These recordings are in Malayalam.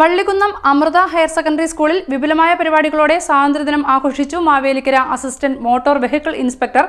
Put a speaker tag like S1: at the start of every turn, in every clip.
S1: വള്ളികുന്നം അമൃത ഹയർ സെക്കൻഡറി സ്കൂളിൽ വിപുലമായ പരിപാടികളോടെ സ്വാതന്ത്ര്യദിനം ആഘോഷിച്ചു Mavelikkara assistant motor vehicle inspector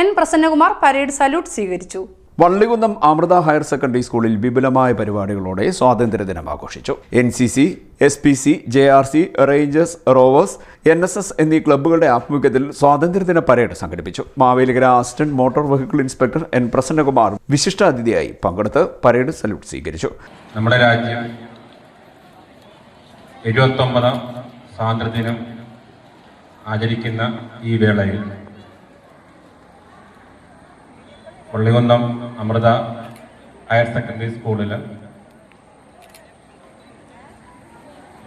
S1: N Prasannakumar parade salute സ്വീകരിച്ചു.
S2: വള്ളികുന്നം അമൃത ഹയർ സെക്കൻഡറി സ്കൂളിൽ വിപുലമായ പരിപാടികളോടെ സ്വാതന്ത്ര്യദിനം ആഘോഷിച്ചു. N C C S P C J R C rangers rovers N S S എന്നീ ക്ലബ്ബുകളുടെ ആഭിമുഖ്യത്തിൽ സ്വാതന്ത്ര്യദിന പരേഡ് സംഘടിപ്പിച്ചു. Mavelikara assistant motor vehicle inspector N Prasannakumar വിശിഷ്ടാതിഥിയായി പങ്കെടുത്ത് പരേഡ് സല്യൂട്ട് സ്വീകരിച്ചു.
S3: നമ്മുടെ രാജ്യം എഴുപത്തൊമ്പതാം സ്വാതന്ത്ര്യദിനം ആചരിക്കുന്ന ഈ വേളയിൽ പള്ളികുന്നം അമൃത ഹയർ സെക്കൻഡറി സ്കൂളിൽ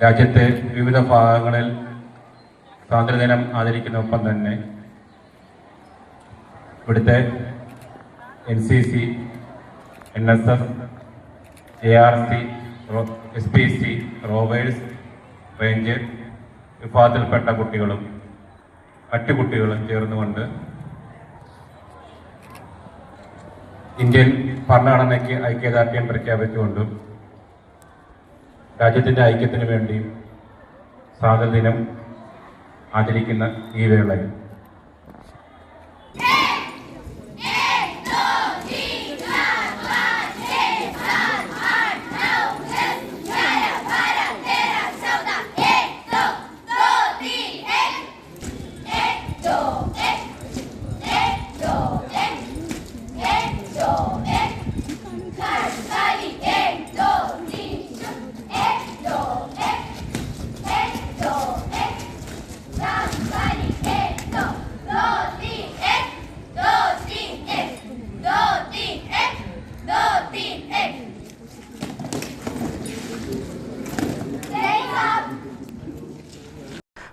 S3: രാജ്യത്തെ വിവിധ ഭാഗങ്ങളിൽ സ്വാതന്ത്ര്യദിനം ആചരിക്കുന്നതൊപ്പം തന്നെ ഇവിടുത്തെ N C C N S S A R C S P C rovers range വിഭാഗത്തിൽപ്പെട്ട കുട്ടികളും മറ്റു കുട്ടികളും ചേർന്നുകൊണ്ട് ഇന്ത്യൻ ഭരണഘടനയ്ക്ക് ഐക്യദാർഢ്യം പ്രഖ്യാപിച്ചുകൊണ്ടും രാജ്യത്തിന്റെ ഐക്യത്തിന് വേണ്ടിയും സ്വാതന്ത്ര്യദിനം ആചരിക്കുന്ന ഈ വേളയിൽ.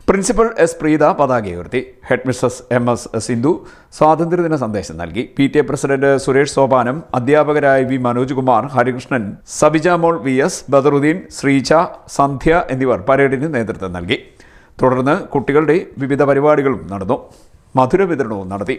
S2: പ്രിൻസിപ്പൽ എസ് പ്രീത പതാക ഉയർത്തി head Mrs M S Sindhu സ്വാതന്ത്ര്യദിന സന്ദേശം നൽകി. P T A president Suresh Sopanam അധ്യാപകരായ V Manoj Kumar Harikrishnan Sabijamol V S Badaruddin ശ്രീച Sandhya എന്നിവർ പരേഡിന് നേതൃത്വം നൽകി. തുടർന്ന് കുട്ടികളുടെ വിവിധ പരിപാടികളും നടന്നു. മധുര വിതരണവും നടത്തി.